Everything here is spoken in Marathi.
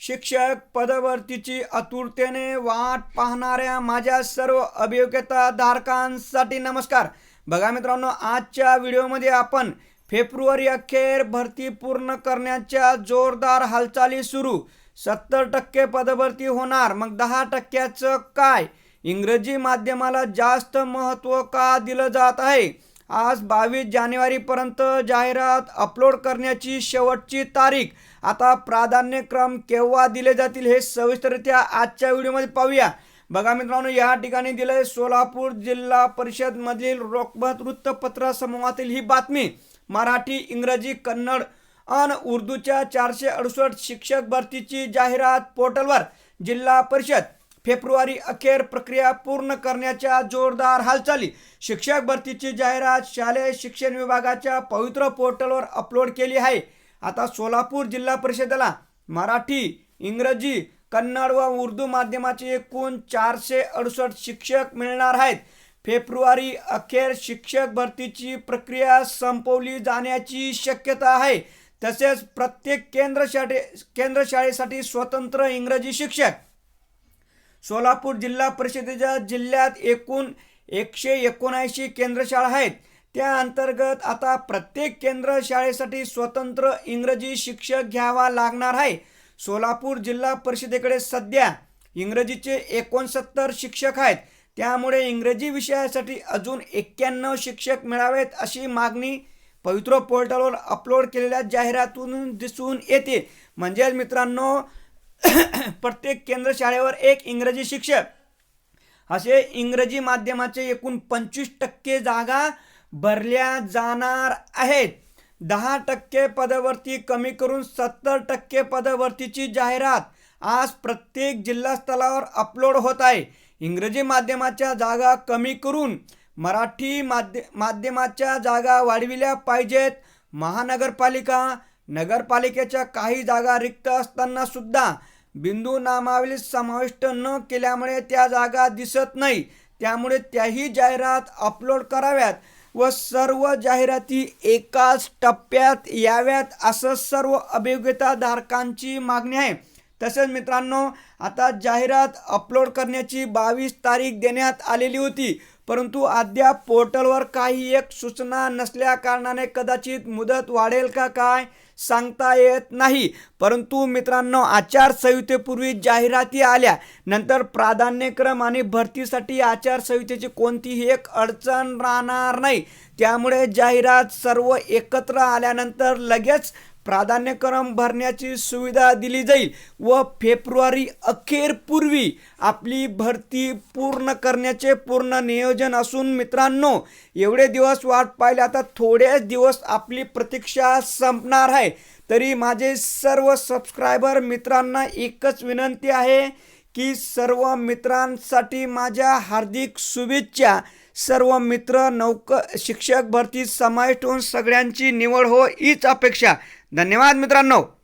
शिक्षक पदवर्तीची आतुरतेने वाट पाहणाऱ्या माझ्या सर्व अभियोग्यता धारकांसाठी नमस्कार. बघा मित्रांनो आजच्या व्हिडिओमध्ये आपण फेब्रुवारी अखेर भरती पूर्ण करण्याच्या जोरदार हालचाली सुरू. सत्तर टक्के पदभरती होणार मग दहा टक्क्याचं काय? इंग्रजी माध्यमाला जास्त महत्त्व का दिलं जात आहे? आज बावीस जानेवारीपर्यंत जाहिरात अपलोड करण्याची शेवटची तारीख. आता प्राधान्यक्रम केव्हा दिले जातील हे सविस्तररित्या आजच्या व्हिडिओमध्ये पाहूया. बघा मित्रांनो या ठिकाणी दिलंय सोलापूर जिल्हा परिषद मधील वृत्तपत्र समूहातील ही बातमी. मराठी इंग्रजी कन्नड अन उर्दूच्या चारशे अडुसष्ट शिक्षक भरतीची जाहिरात पोर्टलवर जिल्हा परिषद. फेब्रुवारी अखेर प्रक्रिया पूर्ण करण्याच्या जोरदार हालचाली. शिक्षक भरतीची जाहिरात शालेय शिक्षण विभागाच्या पवित्र पोर्टलवर अपलोड केली आहे. आता सोलापूर जिल्हा परिषदेला मराठी इंग्रजी कन्नड व उर्दू माध्यमाचे एकूण चारशे अडुसष्ट शिक्षक मिळणार आहेत. फेब्रुवारी अखेर शिक्षक भरतीची प्रक्रिया संपवली जाण्याची शक्यता आहे. तसेच प्रत्येक केंद्र शाळे केंद्र शाळेसाठी स्वतंत्र इंग्रजी शिक्षक सोलापूर जिल्हा परिषदेच्या जिल्ह्यात एकूण एकशे एकोणऐंशी केंद्रशाळा आहेत. त्या अंतर्गत आता प्रत्येक केंद्र शाळेसाठी स्वतंत्र इंग्रजी शिक्षक घ्यावा लागणार आहे. सोलापूर जिल्हा परिषदेकडे सध्या इंग्रजीचे एकोणसत्तर शिक्षक आहेत. त्यामुळे इंग्रजी विषयासाठी अजून एक्क्याण्णव शिक्षक मिळावेत अशी मागणी पवित्र पोर्टलवर अपलोड केलेल्या जाहिरातून दिसून येते. म्हणजेच मित्रांनो प्रत्येक केंद्र शाळेवर एक इंग्रजी शिक्षक. असे इंग्रजी माध्यमाचे एकूण पंचवीस टक्के जागा भरल्या जाणार आहेत. दहा टक्के पदवर्ती कमी करून सत्तर टक्के पदवर्तीची जाहिरात आज प्रत्येक जिल्हा स्तरावर अपलोड होत आहे. इंग्रजी माध्यमाच्या जागा कमी करून मराठी माध्य माध्यमाच्या जागा वाढविल्या पाहिजेत. महानगरपालिका नगरपालिकेच्या काही जागा रिक्त असताना सुद्धा बिंदू नामावली समाविष्ट न केल्यामुळे त्या जागा दिसत नाही. त्यामुळे त्याही जाहिरात अपलोड कराव्यात व सर्व जाहिराती एकाच टप्प्यात याव्यात असं सर्व अभियोग्यता धारकांची मागणी आहे. तसेच मित्रांनो आता जाहिरात अपलोड करण्याची बावीस तारीख देण्यात आलेली होती. परंतु अद्याप पोर्टलवर काही एक सूचना नसल्या कारणाने कदाचित मुदत वाढेल का काय सांगता येत नाही. परंतु मित्रांनो आचारसंहितेपूर्वी जाहिराती आल्या. नंतर प्राधान्यक्रम आणि भरतीसाठी आचारसंहितेची कोणतीही एक अडचण राहणार नाही. त्यामुळे जाहिरात सर्व एकत्र आल्यानंतर लगेच प्राधान्यक्रम भरण्याची सुविधा दिली जाईल व फेब्रुवारी अखेरपूर्वी आपली भरती पूर्ण करण्याचे पूर्ण नियोजन असून मित्रांनो एवढे दिवस वाट पाहिले. आता थोडेच दिवस आपली प्रतीक्षा संपणार आहे. तरी माझे सर्व सबस्क्रायबर मित्रांना एकच विनंती आहे की सर्व मित्रांसाठी माझ्या हार्दिक शुभेच्छा. सर्व मित्र नौक शिक्षक भरती समाविष्ट होऊन सगळ्यांची निवड हो हीच अपेक्षा. धन्यवाद मित्रांनो.